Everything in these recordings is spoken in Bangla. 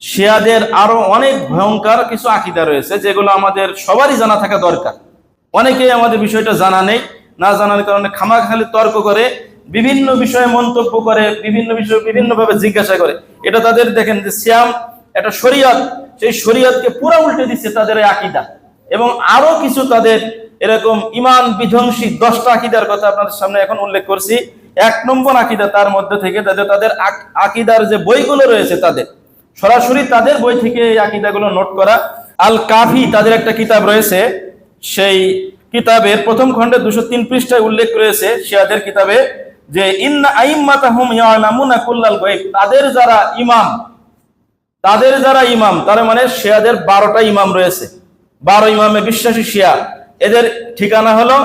শিয়াদের আরও অনেক ভয়ঙ্কর কিছু আকিদা রয়েছে, যেগুলো আমাদের সবারই জানা থাকা দরকার। অনেকেই আমাদের বিষয়টা জানা নেই, না জানার কারণে খামাখালি তর্ক করে, বিভিন্ন বিষয়ে মন্তব্য করে, বিভিন্ন বিষয়ে বিভিন্নভাবে জিজ্ঞাসা করে। এটা তাদের দেখেন যে শ্যাম একটা শরীয়ত, সেই শরীয়তকে পুরো উল্টে দিচ্ছে তাদের আকিদা। এবং আরও কিছু তাদের এরকম ইমান বিধ্বংসী দশটা আকিদার কথা আপনাদের সামনে এখন উল্লেখ করছি। এক নম্বর আকিদা তার মধ্যে থেকে তাদের তাদের আক- আকিদার যে বইগুলো রয়েছে তাদের সরাসরি তাদের বই থেকে এই আকিদাগুলো নোট করা। আল কাফি তাদের একটা কিতাব রয়েছে, সেই কিতাবের প্রথম খণ্ডে দুশো তিন পৃষ্ঠায় উল্লেখ রয়েছে শিয়াদের কিতাবে যে কুল্লাল তাদের যারা ইমাম, তাদের যারা ইমাম, তার মানে শিয়াদের বারোটা ইমাম রয়েছে। বারো ইমামে বিশ্বাসী শিয়া। এদের ঠিকানা হলো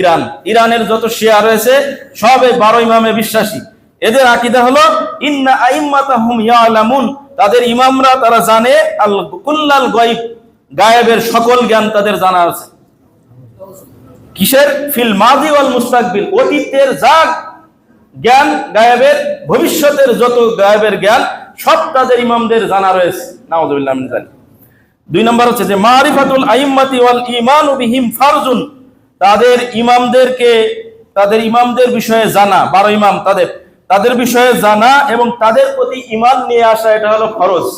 ইরান। ইরানের যত শিয়া রয়েছে, সব বারো ইমামে বিশ্বাসী। এদের আকিদা হলো, ইন্না আইম্মাতাহুম ইয়ালামুন তাদের ইমামরা তারা জানে, আল কুল্লাল গায়ব, গায়েবের সকল জ্ঞান তাদের জানা আছে। কিসের? ফিল মাদি ওয়াল মুস্তাকবিল। অতীতের যা জ্ঞান, গায়েবের, ভবিষ্যতের যত গায়েবের জ্ঞান, সব তাদের ইমামদের জানা রয়েছে। নাউজুবিল্লাহ জালিক দুই নম্বর হচ্ছে যে, মারিফাতুল আইম্মাতি ওয়াল ঈমানু বিহিম ফারজুন। তাদের ইমামদেরকে, তাদের ইমামদের বিষয়ে জানা, বারো ইমাম তাদের। তাদের বিষয়ে জানা এবং তাদের প্রতি ইমান নিয়ে আসা, এটা হলো ফরজ।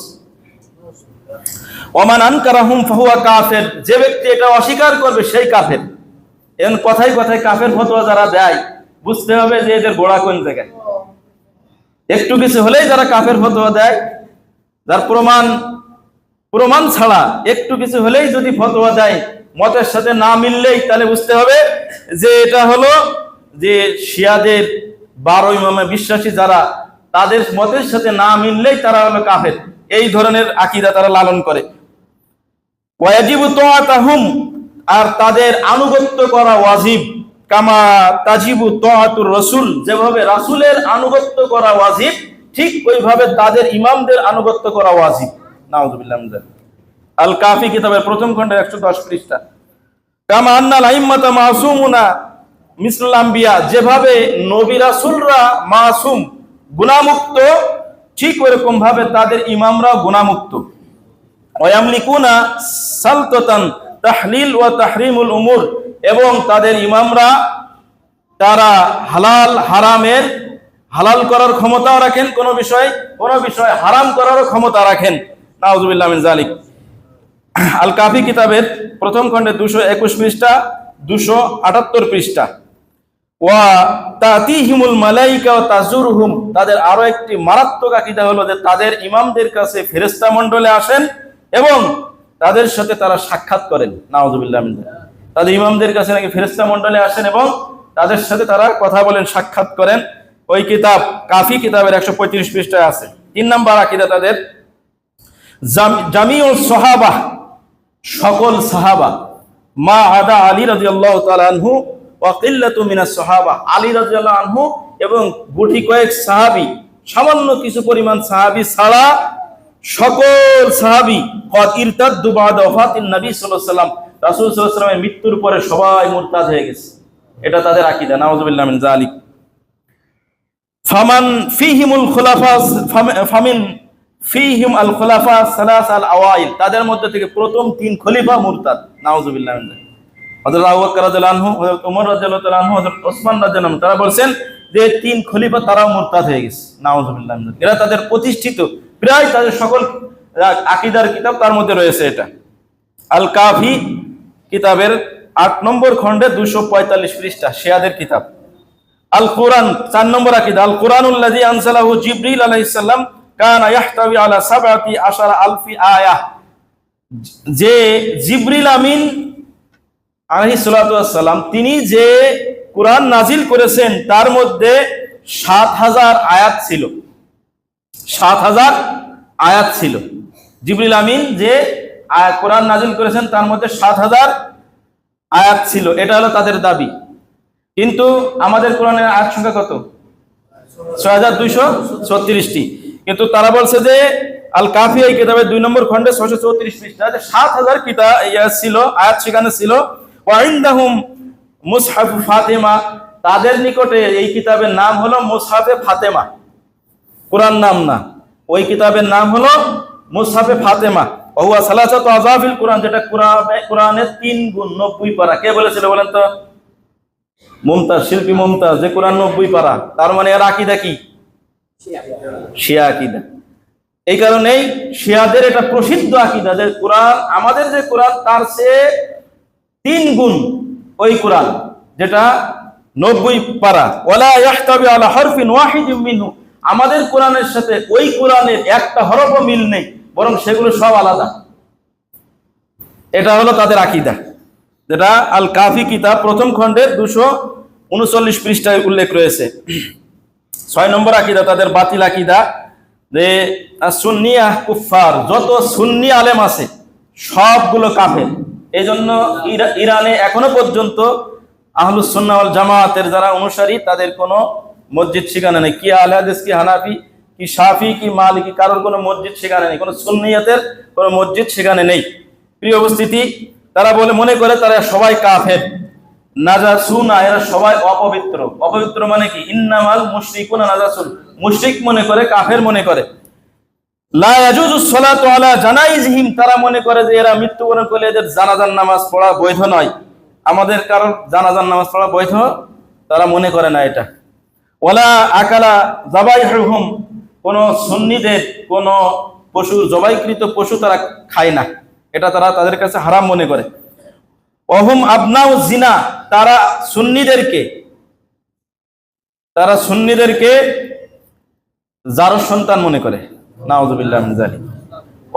ওমান আনকারাহুম ফাহুয়া কাফের, যে ব্যক্তি এটা অস্বীকার করবে সেই কাফের। এখন কথায় কথায় কাফের ফতোয়া যারা দেয়, বুঝতে হবে যে এদের গোড়া কোন জায়গায়। একটু কিছু হলেই যারা কাফের ফতোয়া দেয়, যার প্রমাণ প্রমাণ ছাড়া একটু কিছু হলেই যদি ফতোয়া দেয়, মতের সাথে না মিললেই তাহলে বুঝতে হবে যে এটা হলো যে শিয়াদের বারো ইমামে বিশ্বাসী যারা, তাদের মতের সাথে না মিললেই তারা হলো কাফের। এই ধরনের আকিদা তারা লালন করে। আর তাদের আনুগত্য করা ওয়াজিব। কামা তাজিবু তোয়াতুর রসুল, যেভাবে রাসূলের আনুগত্য করা ওয়াজিব, ঠিক ওইভাবে তাদের ইমামদের আনুগত্য করা ওয়াজিব। নাউজুবিল্লাহ আল কাফি কিতাবের প্রথম খণ্ডের একশো দশ পৃষ্ঠা। কামা আন্নাল আইম্মাতা মাসুমুনা মিসলুল আম্বিয়া, যেভাবে নবী রাসূলরা মাসুম গুনামুক্ত ঠিক ওরকম ভাবে তাদের ইমামরাও গুনামুক্ত ওয়ামলিকুনা সালতাতান তাহলিল ওয়া তাহরিমুল উমুর, এবং তাদের ইমামরা তারা হালাল, হারামের, হালাল করার ক্ষমতাও রাখেন, কোন বিষয় কোন বিষয় হারাম করারও ক্ষমতা রাখেন। নাউজুবিল্লামিন জালিক আল কাফি কিতাবের প্রথম খণ্ডে দুশো একুশ পৃষ্ঠা, দুশো আটাত্তর পৃষ্ঠা। ওয়া তাতিহিমুল মালাইকা ও তাজুরহুম। তাদের আরও একটি মারাত্মক আকীদা হলো যে তাদের ইমামদের কাছে ফেরেশতা মণ্ডলে আসেন এবং তাদের সাথে তারা সাক্ষাৎ করেন। নাউজুবিল্লাহ তাদের ইমামদের কাছে নাকি ফেরেশতা মণ্ডলে আসেন এবং তাদের সাথে তারা কথা বলেন, সাক্ষাৎ করেন। ওই কিতাব, কাফি কিতাবের একশো পঁয়ত্রিশ পৃষ্ঠায় আছে। তিন নাম্বার আকিদা তাদের, জাম- জামিউল সাহাবা, সকল সাহাবা, মা আদা আলী রাদিয়াল্লাহু তাআলা আনহু ওয়া মিনাস সাহাবা, আলী আনহু এবং গুটি কয়েক সামান্য কিছু পরিমাণ সাহাবী ছাড়া সকল সাহাবী, কদ ইরতাদ্দু রাসূল মৃত্যুর পরে সবাই মুরতাদ হয়ে গেছে এটা তাদের আকীদা, নাউজুবিল্লাহ মিন জালিক ফামান ফিহিমুল খুলাফা, ফাম- ফামিন ফিহিম আল খুলাফা সালাস আল আওয়াইল, তাদের মধ্যে থেকে প্রথম তিন খলিফা মুরতাদ, নাউজুবিল্লাহ যালিক। হযরত আবু বকর রাদিয়াল্লাহু হযরত ওমর রাদিয়াল্লাহু তারা বলছেন যে তিন খলিফা তারাও মুরতাদ হয়ে গেছে। নাউজুবিল্লাহ এরা তাদের প্রতিষ্ঠিত, প্রায় তাদের সকল আকীদার কিতাব তার মধ্যে রয়েছে এটা। আল কাফি কিতাবের আট নম্বর খণ্ডে দুশো পঁয়তাল্লিশ পৃষ্ঠা, শিয়াদের কিতাব। আল কোরআন চার নম্বর আকিদা আল কোরআনুল্লাযী আনসালাহু জিবরিল আলাইহিস সালাম কানা ইয়াহতাওই আলা সাবআতি আশারা আলফি আয়াহ যে জিবরিল আমিন সালাতু সালাম তিনি যে কোরআন নাজিল করেছেন, তার মধ্যে সাত হাজার আয়াত ছিল। সাত হাজার আয়াত ছিল। জিবরিল আমিন যে কোরআন নাজিল করেছেন, তার মধ্যে সাত হাজার আয়াত ছিল। এটা হলো তাদের দাবি। কিন্তু আমাদের কোরআনের আয়াত সংখ্যা কত? ছয় হাজার দুইশো ছত্রিশটি। কিন্তু তারা বলছে যে আল কাফি এই কিতাবের দুই নম্বর খণ্ডে ছয়শো চৌত্রিশ পৃষ্ঠা সাত হাজার কিতা ছিল, আয়াত সেখানে ছিল। ওয়াইন্দাহুম ফাতেমা। তাদের নিকটে এই কিতাবের নাম হলো মুসহাফে ফাতেমা। কোরআন নাম না। ওই কিতাবের নাম হলো মুসহাফে ফাতেমা। ওহুয়া সালাসাত আজাফিল কোরআন, যেটা কোরআনে, কোরআনের তিন গুণ নব্বই পারা। কে বলেছিল বলেন তো? মুমতাজ, শিল্পী মুমতাজ, যে কোরআন নব্বই পারা। তার মানে এর আকিদা কি? শিয়া আকিদা। এই কারণেই শিয়াদের এটা প্রসিদ্ধ আকিদা যে কোরআন, আমাদের যে কোরআন, তার সে তিন গুণ ওই কোরআন, যেটা নব্বই পারা। ওলা আলা হরফিন আমাদের কোরআনের সাথে ওই কোরআনের একটা হরফও মিল নেই, বরং সেগুলো সব আলাদা। এটা হলো তাদের আকিদা। যেটা আল কাফি কিতাব প্রথম খণ্ডের দুশো উনচল্লিশ পৃষ্ঠায় উল্লেখ রয়েছে। ছয় নম্বর আকিদা, তাদের বাতিল আকিদা, যে সুন্নি কুফার যত সুন্নি আলেম আছে, সবগুলো কাফের। এই জন্য ইরানে এখনও পর্যন্ত আহলুসন্না ওয়াল জামায়াতের যারা অনুসারী, তাদের কোনো মসজিদ সেখানে নেই। কি আল হাদিস, কি হানাফি, কি সাফি কি মালিকি কারোর কোনো মসজিদ সেখানে নেই। কোনো সুন্নিয়াতের কোনো মসজিদ সেখানে নেই। প্রিয় উপস্থিতি, তারা বলে, মনে করে তারা সবাই কাফের। নাজাসুনা এরা সবাই অপবিত্র। অপবিত্র মানে কি? ইন্নামাল নাজাসুন। মুশরিক মনে করে, কাফের মনে করে লা ইয়াজুজু সলাতু আলা জানাইজিহিম তারা মনে করে যে এরা মৃত্যুবরণ করলে এদের জানাজার নামাজ পড়া বৈধ নয়। আমাদের কারোর জানাজার নামাজ পড়া বৈধ, তারা মনে করে না এটা। ওলা আকালা জবাইহুম কোন সুন্নিদের, কোন পশু, জবাইকৃত পশু তারা খায় না। এটা তারা তাদের কাছে হারাম মনে করে। অহুম আবনাউ জিনা। তারা সুন্নিদেরকে তারা সুন্নিদেরকে যার সন্তান মনে করে। নাউজুবিল্লাহ জালিক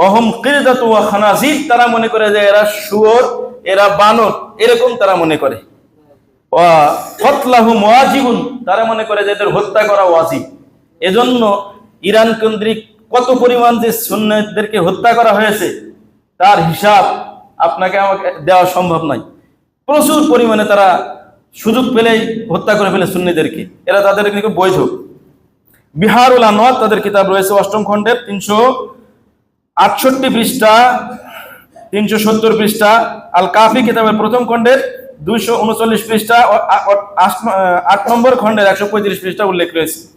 অহম কিরদাতু ওয়া খানাজির, তারা মনে করে যে এরা শুয়োর, এরা বানর, এরকম তারা মনে করে। তারা মনে করে যে এদের হত্যা করা ওয়াজিব। এজন্য ইরান কেন্দ্রিক কত পরিমাণ যে সুন্নতদেরকে হত্যা করা হয়েছে, তার হিসাব আপনাকে আমাকে দেওয়া সম্ভব নয়। প্রচুর পরিমাণে তারা সুযোগ পেলেই হত্যা করে ফেলে সুন্নিদেরকে। এরা তাদের কিন্তু বৈধ। বিহারুল আনোয়ার, তাদের কিতাব রয়েছে অষ্টম খণ্ডের তিনশো আটষট্টি পৃষ্ঠা, তিনশো সত্তর পৃষ্ঠা। আল কাফি কিতাবের প্রথম খণ্ডের দুইশো উনচল্লিশ পৃষ্ঠা আট- নম্বর খণ্ডের একশো পঁয়ত্রিশ পৃষ্ঠা উল্লেখ রয়েছে।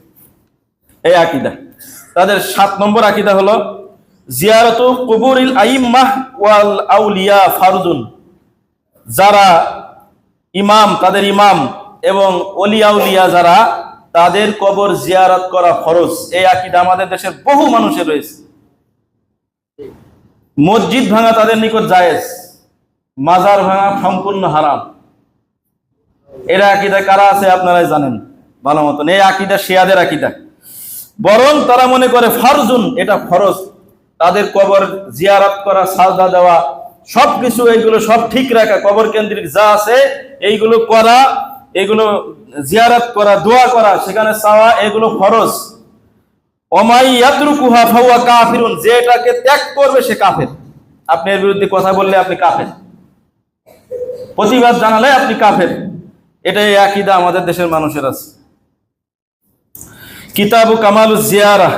এই আকিদা। তাদের সাত নম্বর আকিদা হলো, জিয়ারত কুবুরিল আইম্মাহ ওয়াল আউলিয়া ফারজুন যারা ইমাম, তাদের ইমাম এবং অলিয়াউলিয়া যারা তাদের কবর জিয়ারত করা ফরজ। এই আকিদা আমাদের দেশের বহু মানুষের রয়েছে। মসজিদ ভাঙা তাদের নিকট জায়েজ, মাজার ভাঙা সম্পূর্ণ হারাম। এরা আকিদা কারা আছে আপনারাই জানেন, ভালো মতন। এই আকিদা শিয়াদের আকিদা। বরং তারা মনে করে ফরজুন, এটা ফরজ। তাদের কবর জিয়ারত করা, সাজদা দেওয়া, সবকিছু, এইগুলো সব ঠিক রাখা, কবর কেন্দ্রিক যা আছে, এইগুলো করা এগুলো জিয়ারত করা, দোয়া করা, সেখানে চাওয়া এগুলো ফরজ। অমাই ইয়াতরুকুহা ফাহুয়া কাফিরুন যে এটাকে ত্যাগ করবে সে কাফের। আপনি এর বিরুদ্ধে কথা বললে আপনি কাফের। প্রতিবাদ জানালে আপনি কাফের। এটাই আকিদা আমাদের দেশের মানুষের আছে। কিতাবু কামাল জিয়ারা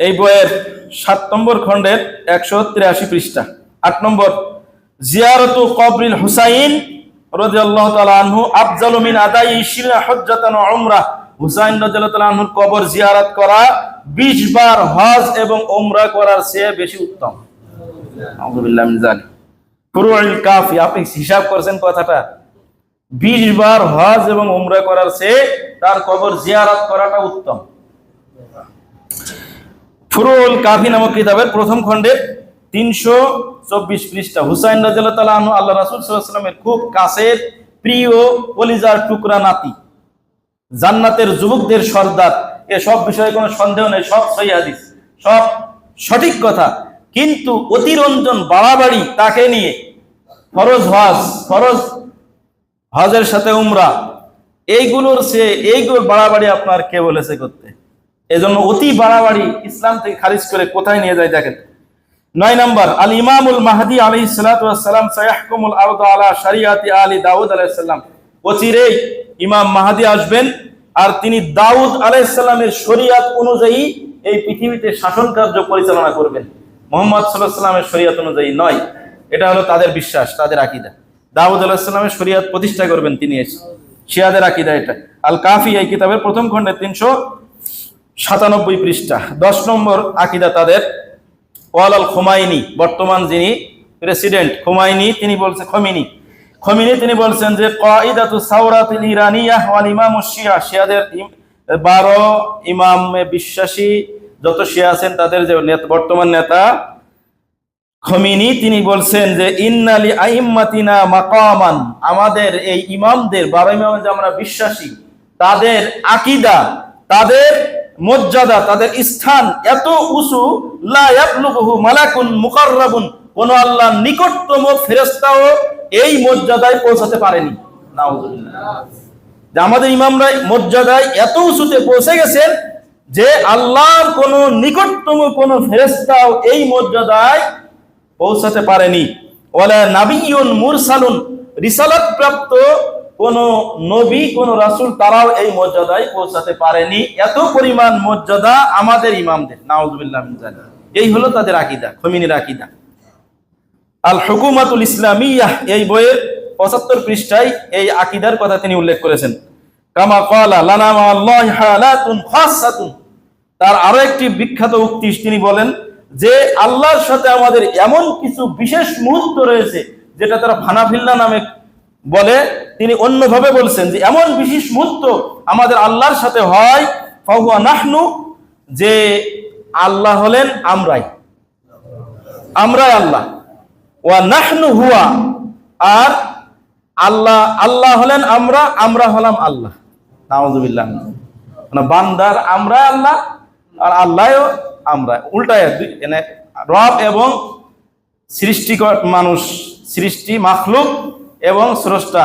এই বইয়ের সাত নম্বর খণ্ডের একশো তিরাশি পৃষ্ঠা। আট নম্বর, জিয়ারতু কবরিল হুসাইন কবর জিয়ারত করা 20 বার হজ এবং উমরা করার বেশি উত্তম। কাফি, আপনি হিসাব করেছেন কথাটা? 20 বার হজ এবং উমরা করার চেয়ে তার কবর জিয়ারত করাটা উত্তম। ফুরুল কাফি নামক কিতাবের প্রথম খণ্ডের তিনশো চব্বিশ পৃষ্ঠা। হুসাইন তাআলা আল্লাহ রাসূল ওয়াসাল্লামের খুব কাছের প্রিয় কলিজার টুকরা নাতি। জান্নাতের যুবকদের সর্দার। এ সব বিষয়ে কোনো সন্দেহ নেই, সব হাদিস, সব সঠিক কথা। কিন্তু অতিরঞ্জন বাড়াবাড়ি তাকে নিয়ে ফরজ হজ, ফরজ হজের সাথে উমরা, এইগুলোর সে, এইগুলোর বাড়াবাড়ি আপনার কে বলেছে করতে? এজন্য অতি বাড়াবাড়ি ইসলাম থেকে খারিজ করে কোথায় নিয়ে যায় দেখেন। নয় নম্বর, আল ইমামুল মাহাদি আলী সালাম সায়াহকুমুল আরদ আলা শরিয়াতি আলী দাউদ আলাইসাল্লাম অচিরেই ইমাম মাহাদি আসবেন আর তিনি দাউদ আলাইসাল্লামের শরিয়াত অনুযায়ী এই পৃথিবীতে শাসন কার্য পরিচালনা করবেন। মোহাম্মদ সাল্লাহ সাল্লামের শরিয়াত অনুযায়ী নয়। এটা হলো তাদের বিশ্বাস, তাদের আকিদা। দাউদ আলাহিসাল্লামের শরিয়াত প্রতিষ্ঠা করবেন তিনি এসে। শিয়াদের আকিদা এটা। আল কাফি এই কিতাবের প্রথম খণ্ডে তিনশো সাতানব্বই পৃষ্ঠা। দশ নম্বর আকিদা তাদের। ওয়াল আল খোমাইনি, বর্তমান যিনি প্রেসিডেন্ট, খোমাইনি তিনি বলছেন খমিনি। খমিনি তিনি বলছেন যে কাইদাতু সাওরাতুল ইরানিয়াহ ওয়াল ইমাম শিয়া, শিয়াদের বারো ইমাম বিশ্বাসী যত শিয়া আছেন তাদের যে বর্তমান নেতা খমিনি তিনি বলছেন যে ইন্নালি আইম্মাতিনা মাকামান, আমাদের এই ইমামদের, বারো ইমাম যে আমরা বিশ্বাসী, তাদের আকিদা, তাদের মর্যাদা, তাদের স্থান এত উঁচু মালাকুন মুকাররাবুন, কোন আল্লাহর নিকটতম ফেরেশতাও এই মর্যাদায় পৌঁছাতে পারেনি। আমাদের ইমামরা মর্যাদায় এত উঁচুতে পৌঁছে গেছেন যে আল্লাহর কোন নিকটতম কোন ফেরেস্তাও এই মর্যাদায় পৌঁছাতে পারেনি। ওয়ালা নাবিয়ুন মুরসালুন রিসালাত প্রাপ্ত কোন নবী, কোন রাসুল তারাও এই মর্যাদায় পৌঁছাতে পারেনি। এত পরিমাণ মর্যাদা আমাদের ইমামদের। নাউজুবিল্লাহ। এই হলো তাদের আকীদা, খমিনীর আকীদা। আল হুকুমাতুল ইসলামিয়াহ এই বইয়ের পঁচাত্তর পৃষ্ঠায় এই আকিদার কথা তিনি উল্লেখ করেছেন। কামা কলা লানা মা আল্লাহি হালাতুন খাসাতুন। তার আরও একটি বিখ্যাত উক্তি তিনি বলেন যে, আল্লাহর সাথে আমাদের এমন কিছু বিশেষ মুহূর্ত রয়েছে যেটা তারা ফানাফিল্লা নামে বলে তিনি অন্যভাবে বলছেন যে, এমন বিশেষ মুহূর্ত আমাদের আল্লাহর সাথে হয়, ফাহুয়া নাহনু, যে আল্লাহ হলেন আমরাই। আমরাই আল্লাহ। ওয়া নাহনু হুয়া, আর আল্লাহ আল্লাহ হলেন আমরা আমরা হলাম আল্লাহ। নাউজুবিল্লাহ। মানে বান্দার আমরা আল্লাহ, আর আল্লাহও আমরা। উল্টায় মানে রব এবং সৃষ্টিকর মানুষ, সৃষ্টি, মাখলুক এবং স্রষ্টা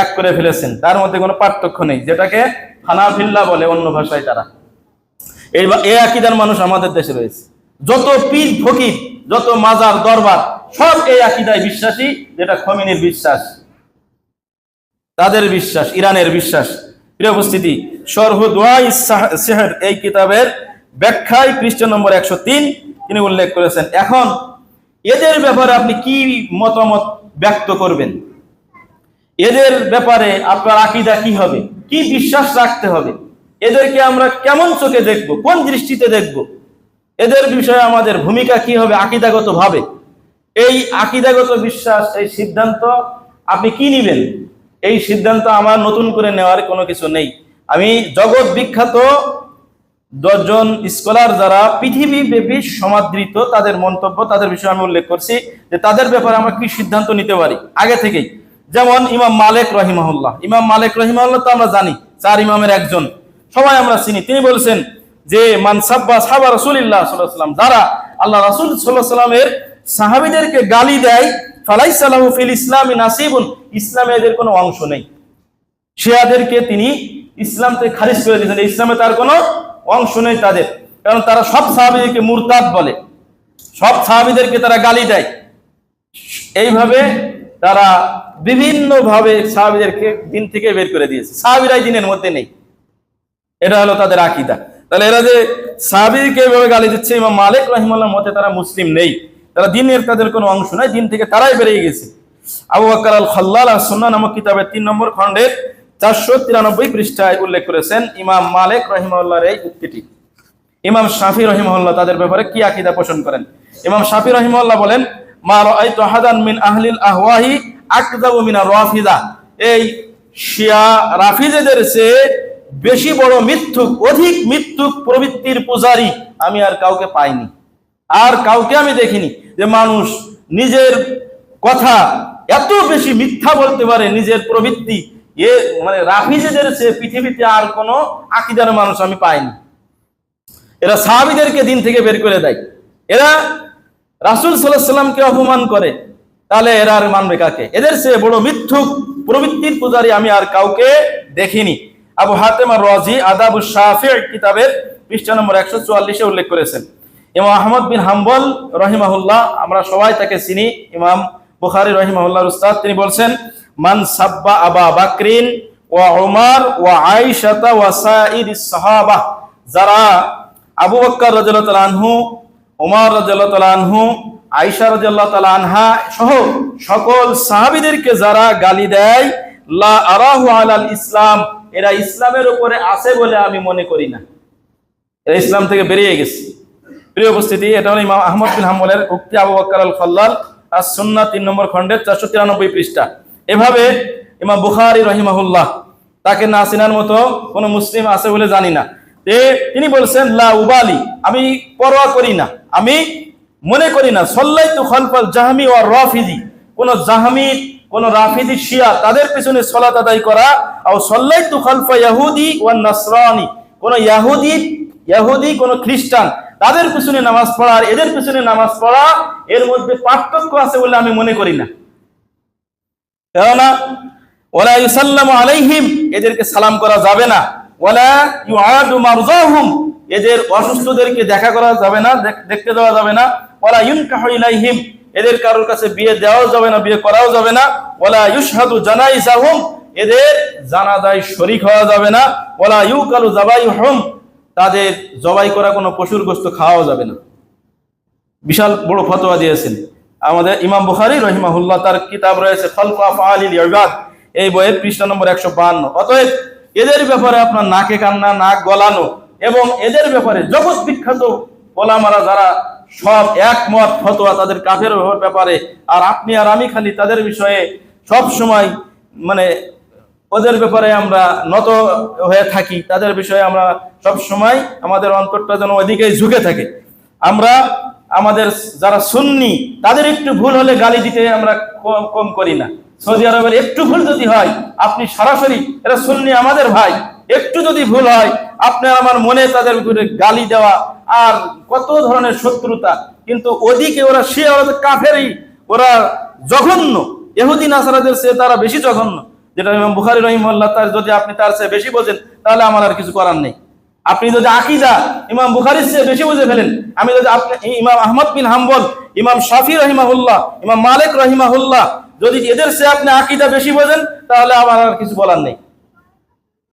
এক করে ফেলেছেন। তার মধ্যে কোনো পার্থক্য নেই, যেটাকে হানাফিল্লা বলে অন্য ভাষায় তারা। এই এই আকিদার মানুষ আমাদের দেশে রয়েছে। যত পীর, ফকির, যত মাজার, দরবার, সব এই আকিদায় বিশ্বাসী, যেটা খমিনীর বিশ্বাস। তাদের বিশ্বাস, ইরানের বিশ্বাস। প্রিয় উপস্থিতি এই কিতাবের ব্যাখ্যায় পৃষ্ঠ নম্বর একশো তিন তিনি উল্লেখ করেছেন, এখন এদের ব্যাপারে আপনি কি মতামত ব্যক্ত করবেন? এদের ব্যাপারে আপনার আকিদা কি হবে? কি বিশ্বাস রাখতে হবে? এদেরকে আমরা কেমন চোখে দেখব? কোন দৃষ্টিতে দেখব? এদের বিষয়ে আমাদের ভূমিকা কি হবে? আকিদাগত ভাবে এই আকিদাগত বিশ্বাস, এই সিদ্ধান্ত আপনি কি নিবেন? এই সিদ্ধান্ত আমার নতুন করে নেওয়ার কোনো কিছু নেই। আমি জগৎ বিখ্যাত দশজন স্কলার যারা পৃথিবী ব্যাপী সমাদৃত তাদের মন্তব্য, তাদের বিষয়ে আমি উল্লেখ করছি যে তাদের ব্যাপারে আমরা কি সিদ্ধান্ত নিতে পারি? আগে থেকেই। যেমন ইমাম মালিক রহিমাহুল্লাহ। ইমাম মালিক রহিমাহুল্লাহ তো আমরা জানি, চার ইমামের একজন। সবাই আমরা চিনি। তিনি বলছেন যে মানসাব্বা সাহাবা রসুলিল্লাহ সাল্লাম যারা আল্লাহ রাসুল সাল্লাহ সাল্লামের সাহাবিদেরকে গালি দেয় ফালাই ফিল ইসলামী নাসিবুন, ইসলামে এদের কোনো অংশ নেই। শিয়াদেরকে তিনি ইসলাম থেকে খারিজ করে দিয়েছেন। ইসলামে তার কোনো অংশ নেই তাদের। কারণ তারা সব সাহাবিদেরকে মুরতাদ বলে। সব সাহাবিদেরকে তারা গালি দেয়। এইভাবে তারা বিভিন্ন ভাবে সাহাবিদেরকে দিন থেকে বের করে দিয়েছে। সাহাবিরাই দিনের মধ্যে নেই। এটা হলো তাদের আকিদা। তাহলে এরা যে সাহাবিকে এভাবে গালি দিচ্ছে, ইমাম মালিক রহিমাল্লাহ মতে তারা মুসলিম নেই। তারা দিনের তাদের কোনো অংশ নাই দিন থেকে তারাই বেরিয়ে গেছে। আবু বকর আল খাল্লাল আর সুন্নাহ নামক কিতাবের তিন নম্বর খণ্ডের চারশো তিরানব্বই পৃষ্ঠায় উল্লেখ করেছেন ইমাম মালিক রহিমাল্লাহর এই উক্তিটি। ইমাম শাফি রহিমহল্লা তাদের ব্যাপারে কি আকিদা পোষণ করেন? ইমাম শাফি রহিমহল্লা বলেন মা রাআইতু আহাদান মিন আহলিল আহওয়াহি আকযাবু মিন রাফিদা। এই শিয়া রাফিজাদের চেয়ে বেশি বড় মিথ্যুক অধিক মিথ্যুক প্রবৃত্তির পূজারী আমি আর কাউকে পাইনি। আর কাউকে আমি দেখিনি। যে মানুষ নিজের কথা এত বেশি মিথ্যা বলতে পারে, নিজের প্রবৃত্তি, এ মানে রাফিজেদের চেয়ে পৃথিবীতে আর কোনো আকিদার মানুষ আমি পাইনি। এরা সাহাবিদেরকে দিন থেকে বের করে দেয়। এরা রাসুল সাল্লাহ সাল্লামকে অপমান করে। তাহলে এরা আর মানবে কাকে? এদের সে বড় মিথ্যুক প্রবৃত্তির পূজারী আমি আর কাউকে দেখিনি। আবু হাতেম রাজি আদাবু শাফি কিতাবের পৃষ্ঠা নম্বর একশো চুয়াল্লিশে উল্লেখ করেছেন। ইমাম আহমদ বিন হাম্বল রহিমাহুল্লাহ, আমরা সবাই তাকে চিনি। ইমাম বুখারি রহিমাহুল্লাহর উস্তাদ, তিনি বলছেন, মান সাব্বা আবা বাকরিন ওয়া উমার ওয়া আয়েশাতা ওয়া সাইরিস সাহাবাহ যারা আবু বক্কর আনহু ওমর রাদিয়াল্লাহু তাআলা আনহু রাদিয়াল্লাহু তাআলা আনহা সহ সকল সাহাবীদেরকে যারা গালি দেয়, লা আরাহু আলাল ইসলাম, এরা ইসলামের উপরে আছে বলে আমি মনে করি না। এরা ইসলাম থেকে বেরিয়ে গেছে। প্রিয় উপস্থিতি, এটা হলো ইমাম আহমদ বিন হাম্বলের উক্তি, আবু বকর আল আর সুন্না তিন নম্বর খণ্ডের চারশো তিরানব্বই পৃষ্ঠা। এভাবে ইমাম বুখারি রহিমাহুল্লাহ, তাকে না চেনার মতো কোনো মুসলিম আছে বলে জানি না। তিনি বলছেন, লা উবালি, আমি পরোয়া করি না। আমি মনে করি না, সল্লাইতু খলফাল জাহামি ও রাফিদি। কোন জাহামি কোন রাফিদি, শিয়া তাদের পিছনে সলাত আদায় করা আর সল্লাইতু খলফা ইয়াহুদি ও নাসরানি। কোন ইয়াহুদি ইয়াহুদি, কোন খ্রিস্টান তাদের পিছনে নামাজ পড়া আর এদের পিছনে নামাজ পড়া, এর মধ্যে পার্থক্য আছে বলে আমি মনে করি না। কেননা ওলা ইউসাল্লামু আলাইহিম, এদেরকে সালাম করা যাবে না। এদের অসুস্থদেরকে দেখা করা যাবে না, দেখ- দেখতে দেওয়া যাবে না। ওয়ালা ইউনকাহু ইলাইহিম। এদের কারোর কাছে বিয়ে দেওয়াও যাবে না, বিয়ে করাও যাবে না। ওয়ালা ইউশহাদু জানাইজাহুম। এদের জানাজায় শরীক হওয়া যাবে না। ওয়ালা ইউকালু জাবাইহুম। তাদের জবাই করা কোনো পশুর গোস্ত খাওয়াও যাবে না। বিশাল বড় ফতোয়া দিয়েছেন। আমাদের ইমাম বুখারী রহিমাহুল্লাহ, তার কিতাব রয়েছে খলকু আফআলিল ইবাদ। এই বইয়ের পৃষ্ঠা নম্বর একশো বান্ন। অতএব এদের ব্যাপারে আপনার নাকে কান্না, নাক গলানো এবং এদের ব্যাপারে জগৎ বিখ্যাত ওলামারা যারা সব একমত, ফতোয়া তাদের কাফের ব্যাপারে। আর আপনি আর আমি খালি তাদের বিষয়ে সব সময় মানে ওদের ব্যাপারে আমরা নত হয়ে থাকি। তাদের বিষয়ে আমরা সব সময় আমাদের অন্তরটা যেন ওইদিকে ঝুঁকে থাকে। আমরা আমাদের যারা সুন্নি, তাদের একটু ভুল হলে গালি দিতে আমরা কম করি না। সৌদি আরবের একটু ভুল যদি হয়, আপনি সরাসরি এটা শুননি আমাদের ভাই, একটু যদি ভুল হয়, আপনার আমার মনে তাদের উপরে গালি দেওয়া আর কত ধরনের শত্রুতা। কিন্তু ওদিকে ওরা সে ওরা কাফেরই, ওরা জঘন্য। এহুদিন আসারাদের সে তারা বেশি জঘন্য। যেটা ইমাম বুখারি রহিমাল্লাহ তার যদি আপনি তার চেয়ে বেশি বোঝেন, তাহলে আমার আর কিছু করার নেই। আপনি যদি আকিদা ইমাম বুখারির চেয়ে বেশি বুঝে ফেলেন, আমি যদি আপনি ইমাম আহমদ বিন হাম্বল, ইমাম শাফি রহিমাহুল্লাহ, ইমাম মালিক রহিমাহুল্লাহ যদি এদের সে আপনি আকিদা বেশি বোঝেন তাহলে আমার আর কিছু বলার নেই।